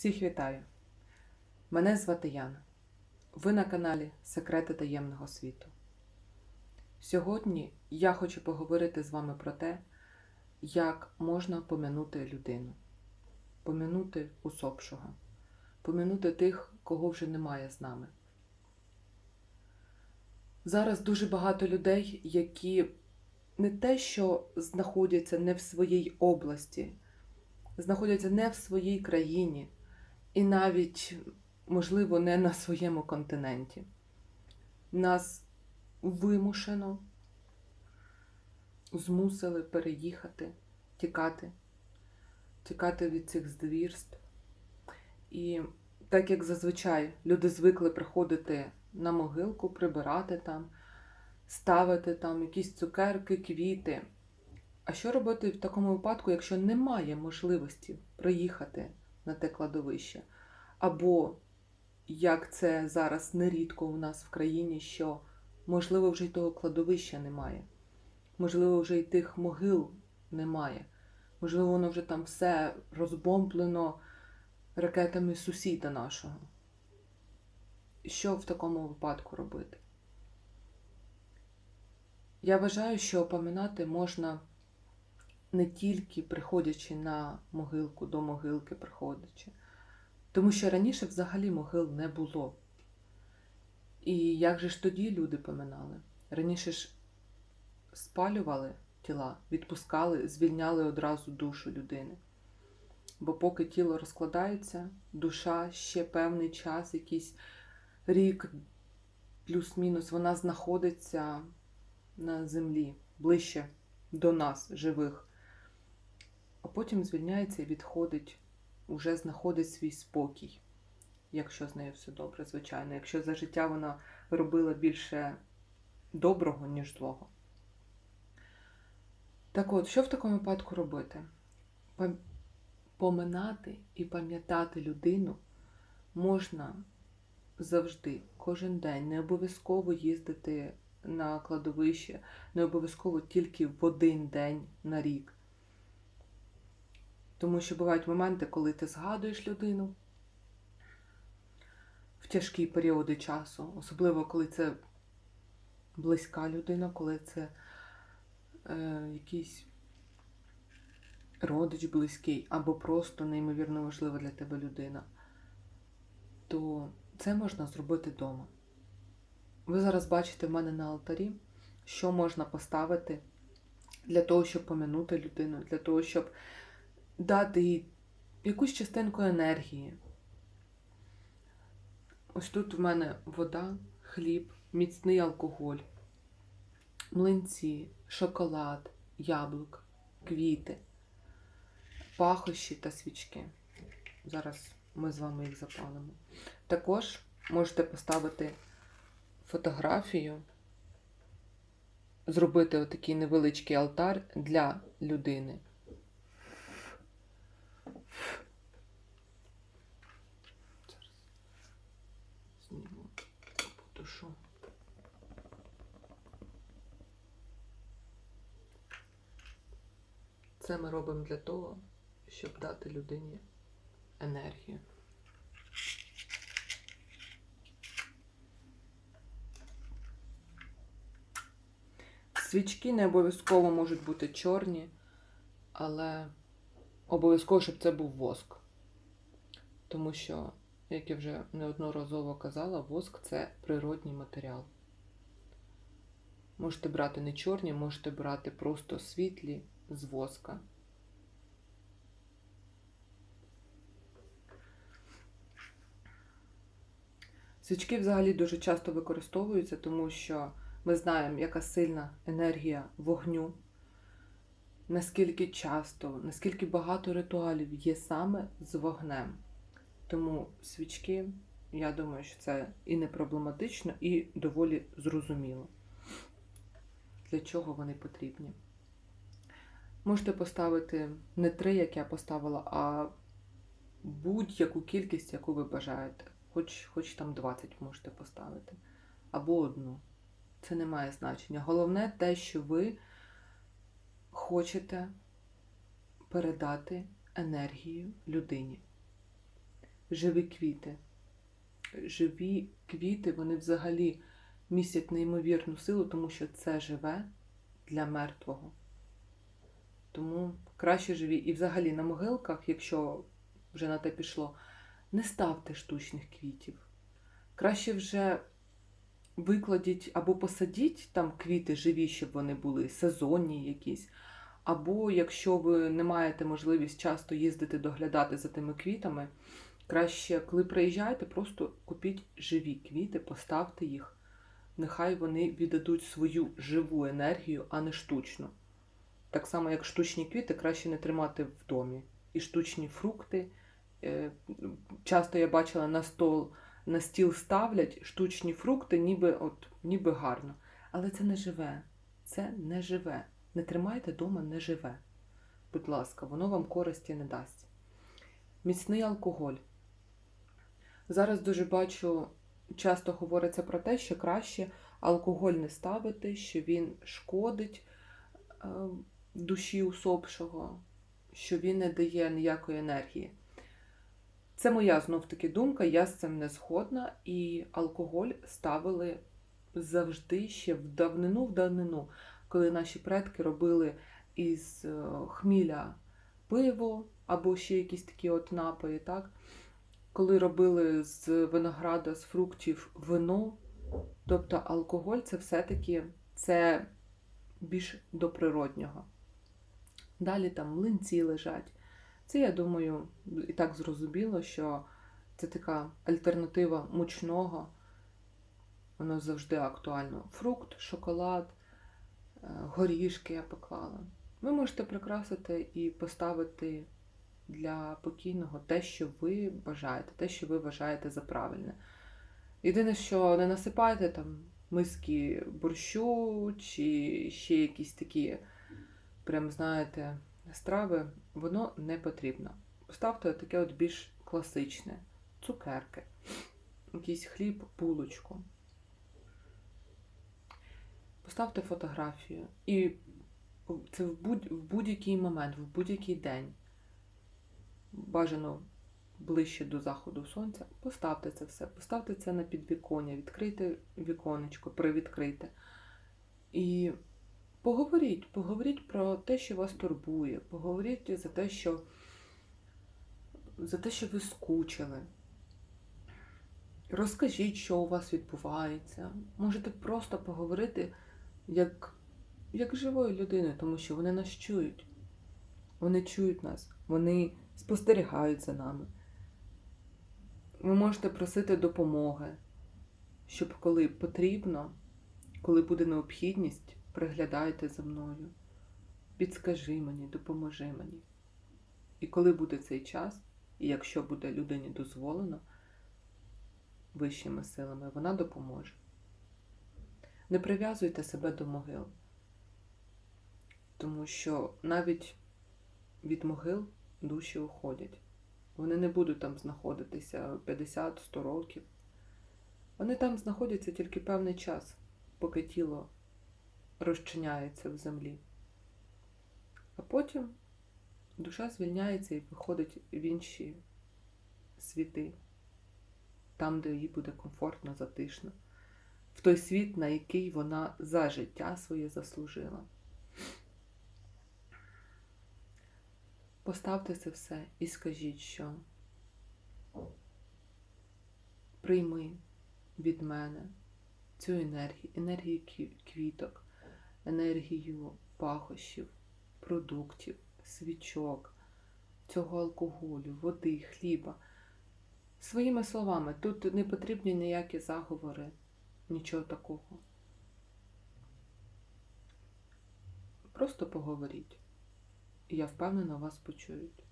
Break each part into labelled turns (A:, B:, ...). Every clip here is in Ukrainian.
A: Всіх вітаю! Мене звати Яна. Ви на каналі Секрети таємного світу. Сьогодні я хочу поговорити з вами про те, як можна помінути людину, помінути усопшого, помінути тих, кого вже немає з нами. Зараз дуже багато людей, які не те, що знаходяться не в своїй області, знаходяться не в своїй країні і навіть, можливо, не на своєму континенті. Нас вимушено змусили переїхати, тікати, тікати від цих звірств. І так як зазвичай люди звикли приходити на могилку, прибирати там, ставити там якісь цукерки, квіти. А що робити в такому випадку, якщо немає можливості приїхати на те кладовище? Або, як це зараз нерідко у нас в країні, що, можливо, вже й того кладовища немає, можливо, вже й тих могил немає, можливо, воно вже там все розбомблено ракетами сусіда нашого. Що в такому випадку робити? Я вважаю, що опоминати можна не тільки приходячи на могилку, до могилки приходячи, тому що раніше взагалі могил не було. І як же ж тоді люди поминали? Раніше ж спалювали тіла, відпускали, звільняли одразу душу людини. Бо поки тіло розкладається, душа ще певний час, якийсь рік, плюс-мінус, вона знаходиться на землі, ближче до нас, живих. А потім звільняється і відходить, уже знаходить свій спокій, якщо з нею все добре, звичайно. Якщо за життя вона робила більше доброго, ніж злого. Так от, що в такому випадку робити? Поминати і пам'ятати людину можна завжди, кожен день, не обов'язково їздити на кладовище, не обов'язково тільки в один день на рік. Тому що бувають моменти, коли ти згадуєш людину в тяжкі періоди часу, особливо коли це близька людина, коли це е, якийсь родич близький, або просто неймовірно важлива для тебе людина, то це можна зробити вдома. Ви зараз бачите в мене на алтарі, що можна поставити для того, щоб поминути людину, для того, щоб дати їй якусь частинку енергії. Ось тут в мене вода, хліб, міцний алкоголь, млинці, шоколад, яблук, квіти, пахощі та свічки. Зараз ми з вами їх запалимо. Також можете поставити фотографію, зробити отакий невеличкий алтар для людини. Зніму, потушу. Це ми робимо для того, щоб дати людині енергію. Свічки не обов'язково можуть бути чорні, але обов'язково, щоб це був воск. Тому що, як я вже неодноразово казала, воск це природній матеріал. Можете брати не чорні, можете брати просто світлі з воска. Свічки взагалі дуже часто використовуються, тому що ми знаємо, яка сильна енергія вогню, наскільки часто, наскільки багато ритуалів є саме з вогнем. Тому свічки, я думаю, що це і не проблематично, і доволі зрозуміло, для чого вони потрібні. Можете поставити не три, як я поставила, а будь-яку кількість, яку ви бажаєте. Хоч, хоч там 20 можете поставити. Або одну. Це не має значення. Головне те, що ви хочете передати енергію людині. живі квіти. Живі квіти, вони взагалі містять неймовірну силу, тому що це живе для мертвого. Тому краще живі. І взагалі на могилках, якщо вже на те пішло, не ставте штучних квітів. Краще вже викладіть або посадіть там квіти живі, щоб вони були, сезонні якісь. Або якщо ви не маєте можливість часто їздити доглядати за тими квітами, краще, коли приїжджаєте, просто купіть живі квіти, поставте їх. Нехай вони віддадуть свою живу енергію, а не штучну. Так само, як штучні квіти, краще не тримати в домі. І штучні фрукти. Е, Часто я бачила на стол, на стіл ставлять штучні фрукти, ніби, от, ніби гарно. Але це не живе. Це не живе. Не тримайте вдома не живе. Будь ласка, воно вам користі не дасть. Міцний алкоголь. Зараз дуже бачу, часто говориться про те, що краще алкоголь не ставити, що він шкодить е, душі усопшого, що він не дає ніякої енергії. Це моя знов таки думка, я з цим не згодна, і алкоголь ставили завжди ще в давнину в давнину, коли наші предки робили із е, хміля пиво або ще якісь такі от напої, так? коли робили з винограда, з фруктів вино, тобто алкоголь це все-таки це більш до природнього. Далі там млинці лежать. Це, я думаю, і так зрозуміло, що це така альтернатива мучного, воно завжди актуально. Фрукт, шоколад, е, горішки я поклала. Ви можете прикрасити і поставити для покійного те, що ви бажаєте, те, що ви вважаєте за правильне. Єдине, що не насипайте там миски борщу чи ще якісь такі, прям знаєте, страви, воно не потрібно. Поставте таке от більш класичне: цукерки, якийсь хліб, булочку. Поставте фотографію. І це в будь-який момент, в будь-який день. Бажано ближче до заходу сонця, поставте це все, поставте це на підвіконня, відкрийте віконечко, привідкрийте. І поговоріть, поговоріть про те, що вас турбує, поговоріть за те, що за те, що ви скучили. Розкажіть, що у вас відбувається. Можете просто поговорити як, як живою людиною, тому що вони нас чують. Вони чують нас, вони спостерігають за нами. Ви можете просити допомоги, щоб коли потрібно, коли буде необхідність, приглядайте за мною. Підскажи мені, допоможи мені. І коли буде цей час, і якщо буде людині дозволено вищими силами, вона допоможе. Не прив'язуйте себе до могил, тому що навіть від могил душі уходять. Вони не будуть там знаходитися 50-100 років. Вони там знаходяться тільки певний час, поки тіло розчиняється в землі. А потім душа звільняється і виходить в інші світи, там, де їй буде комфортно, затишно, в той світ, на який вона за життя своє заслужила. Поставте це все і скажіть, що прийми від мене цю енергію, енергію квіток, енергію пахощів, продуктів, свічок, цього алкоголю, води, хліба. Своїми словами, тут не потрібні ніякі заговори, нічого такого. Просто поговоріть. І я впевнена, вас почують.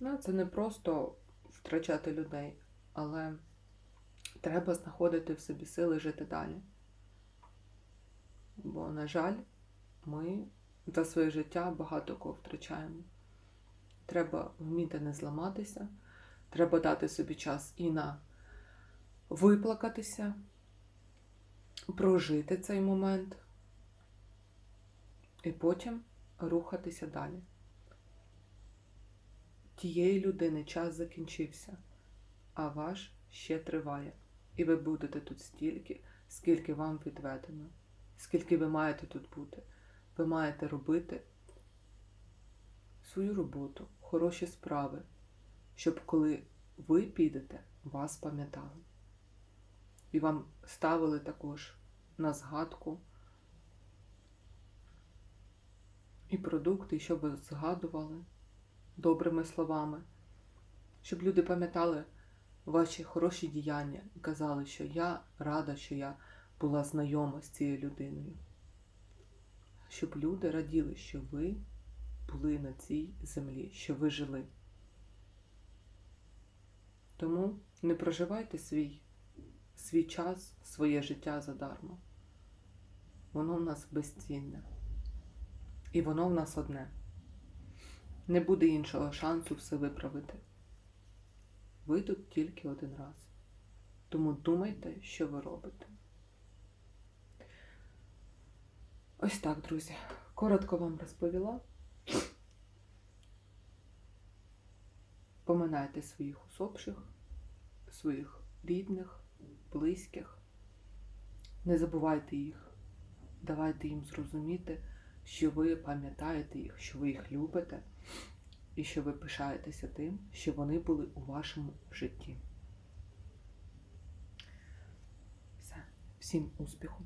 A: Ну, Це не просто втрачати людей, але треба знаходити в собі сили жити далі. Бо, на жаль, ми за своє життя багато кого втрачаємо. Треба вміти не зламатися, треба дати собі час і на виплакатися, прожити цей момент, і потім рухатися далі. тієї людини час закінчився, а ваш ще триває. І ви будете тут стільки, скільки вам відведено, скільки ви маєте тут бути. Ви маєте робити свою роботу, хороші справи, щоб коли ви підете, вас пам'ятали. І вам ставили також на згадку і продукти, щоб ви згадували добрими словами, щоб люди пам'ятали ваші хороші діяння і казали, що я рада, що я була знайома з цією людиною. Щоб люди раділи, що ви були на цій землі, що ви жили. Тому не проживайте свій, свій час, своє життя задармо. Воно в нас безцінне. І воно в нас одне. Не буде іншого шансу все виправити. Ви тут тільки один раз. Тому думайте, що ви робите. Ось так, друзі. Коротко вам розповіла. Поминайте своїх усопших, своїх рідних, близьких. Не забувайте їх. Давайте їм зрозуміти, що ви пам'ятаєте їх, що ви їх любите і що ви пишаєтеся тим, що вони були у вашому житті. Все. Всім успіху!